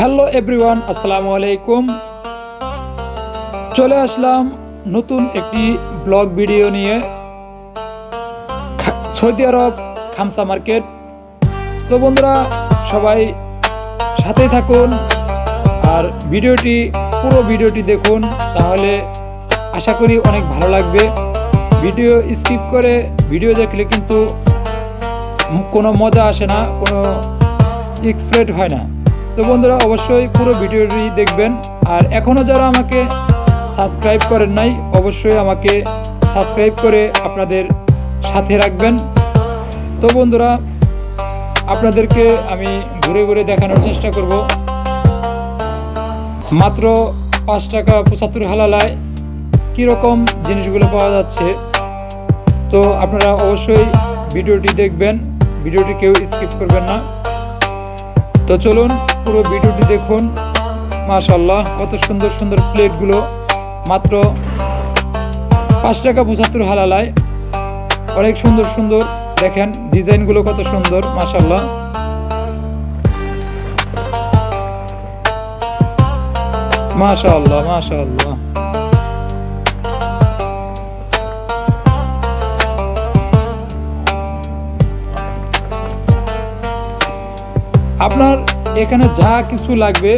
Hello everyone আসসালামু আলাইকুম চলে আসলাম নতুন একটি ব্লগ ভিডিও নিয়ে। Saudi Arab Khamsa market. তো বন্ধুরা, সবাই সাথেই থাকুন আর ভিডিওটি, পুরো ভিডিওটি দেখুন, তাহলে আশা করি অনেক ভালো লাগবে। ভিডিও স্কিপ করে ভিডিও দেখলে কিন্তু কোনো মজা আসে না, কোনো এক্সপ্রেট হয় না। তো বন্ধুরা, অবশ্যই পুরো ভিডিওটি দেখবেন। আর এখনও যারা আমাকে সাবস্ক্রাইব করেন নাই, অবশ্যই আমাকে সাবস্ক্রাইব করে আপনাদের সাথে রাখবেন। তো বন্ধুরা, আপনাদেরকে আমি ঘুরে ঘুরে দেখানোর চেষ্টা করব। মাত্র পাঁচ টাকা পঁচাত্তর হালালায় কীরকম জিনিসগুলো পাওয়া যাচ্ছে, তো আপনারা অবশ্যই ভিডিওটি দেখবেন। ভিডিওটি কেউ স্কিপ করবেন না। তো চলুন পুরো ভিডিওটি দেখুন। মাশাল্লাহ কত সুন্দর সুন্দর প্লেটগুলো। মাত্র পাঁচ টাকা পঁচাত্তর হালালায়। অনেক সুন্দর সুন্দর, দেখেন ডিজাইনগুলো কত সুন্দর মাশাল্লাহ মাশাল্লাহ মাশাল্লাহ এখানে যা কিছু লাগবে,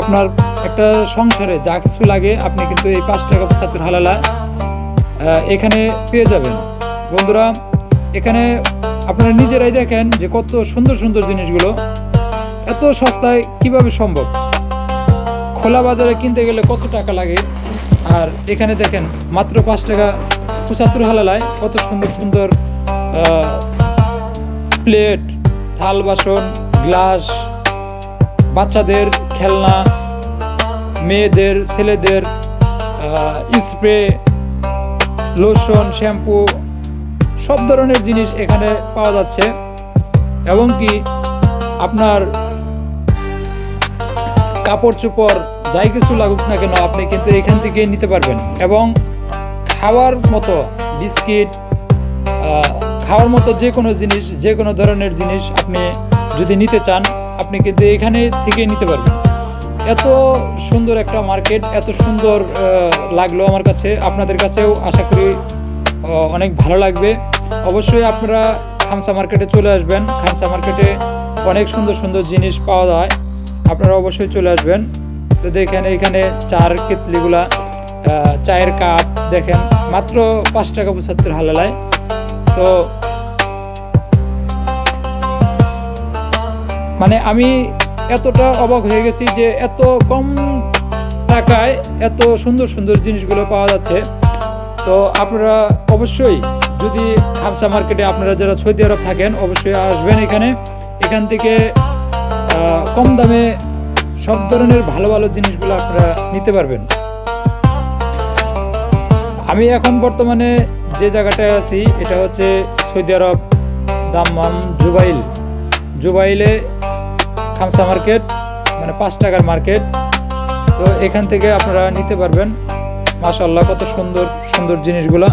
আপনার একটা সংসারে যা কিছু লাগে, আপনি কিন্তু এই পাঁচ টাকা পঁচাত্তর হালালা এখানে পেয়ে যাবেন। বন্ধুরা, এখানে আপনারা নিজেরাই দেখেন যে কত সুন্দর সুন্দর জিনিসগুলো, এত সস্তায় কীভাবে সম্ভব? খোলা বাজারে কিনতে গেলে কত টাকা লাগে? আর এখানে দেখেন, মাত্র পাঁচ টাকা পঁচাত্তর হালালায় কত সুন্দর সুন্দর প্লেট, থাল বাসন গ্লাস, বাচ্চাদের খেলনা, মেয়েদের, ছেলেদের স্প্রে লোশন শ্যাম্পু সব ধরনের জিনিস এখানে পাওয়া যাচ্ছে। এবং কি আপনার কাপড় চোপড় যাই কিছু লাগুক না কেন, আপনি কিন্তু এখান থেকে নিতে পারবেন। এবং খাওয়ার মতো বিস্কিট খাওয়ার মতো যে কোনো জিনিস, যে কোনো ধরনের জিনিস আপনি যদি নিতে চান, আপনি কিন্তু এখানে থেকে নিতে পারবেন। এত সুন্দর একটা মার্কেট, এত সুন্দর লাগল আমার কাছে। আপনাদের কাছেও আশা করি অনেক ভালো লাগবে। অবশ্যই আপনারা খামসা মার্কেটে চলে আসবেন। খামসা মার্কেটে অনেক সুন্দর সুন্দর জিনিস পাওয়া যায়। আপনারা অবশ্যই চলে আসবেন। তো দেখেন এখানে চার কেতলিগুলা চায়ের কাপ, দেখেন, মাত্র পাঁচ টাকা পঁচাত্তর হালালায়। তো মানে আমি এতটা অবাক হয়ে গেছি যে এত কম টাকায় এত সুন্দর সুন্দর জিনিসগুলো পাওয়া যাচ্ছে। তো আপনারা অবশ্যই যদি খামসা মার্কেটে আপনারা যারা সৌদি আরব থাকেন, অবশ্যই আসবেন এখানে। এখান থেকে কম দামে সব ধরনের ভালো ভালো জিনিসগুলো আপনারা নিতে পারবেন। আমি এখন বর্তমানে যে জায়গাটায় আছি, এটা হচ্ছে সৌদি আরব দাম্মাম জুবাইল। জুবাইলে খামসা মার্কেট মানে পাঁচ টাকার মার্কেট। তো এখান থেকে আপনারা নিতে পারবেন। মাশাল্লাহ কত সুন্দর সুন্দর জিনিসগুলো।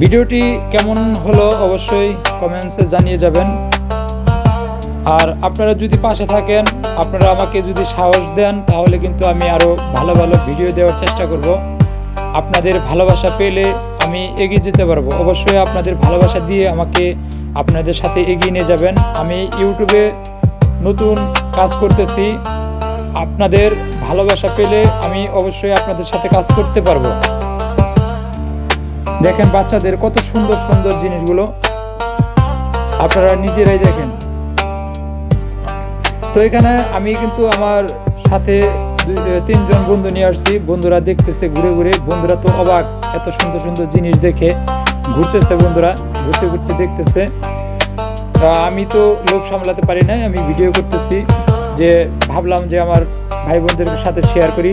ভিডিওটি কেমন হলো অবশ্যই কমেন্টসে জানিয়ে যাবেন। আর আপনারা যদি পাশে থাকেন, আপনারা আমাকে যদি সাহস দেন, তাহলে কিন্তু আমি আরও ভালো ভালো ভিডিও দেওয়ার চেষ্টা করব। আপনাদের ভালোবাসা পেলে আমি এগিয়ে যেতে পারব। অবশ্যই আপনাদের ভালোবাসা দিয়ে আমাকে আপনাদের সাথে এগিয়ে নিয়ে যাবেন। আমি ইউটিউবে নতুন কাজ করতেছি। আপনাদের ভালোবাসা পেলে আমি অবশ্যই আপনাদের সাথে কাজ করতে পারব। দেখেন বাচ্চাদের কত সুন্দর সুন্দর জিনিসগুলো। আপনারা নিজেরাই দেখেন। তো এখানে আমি কিন্তু আমার সাথে তিনজন বন্ধু নিয়ে আসছি। বন্ধুরা দেখতেছে ঘুরে ঘুরে। বন্ধুরা তো অবাক, এত সুন্দর সুন্দর জিনিস দেখে ঘুরতেছে বন্ধুরা, ঘুরতে ঘুরতে দেখতেছে। আমি তো লোক সামলাতে পারি নাই, আমি ভিডিও করতেছি যে ভাবলাম যে আমার ভাই বোনদের সাথে শেয়ার করি।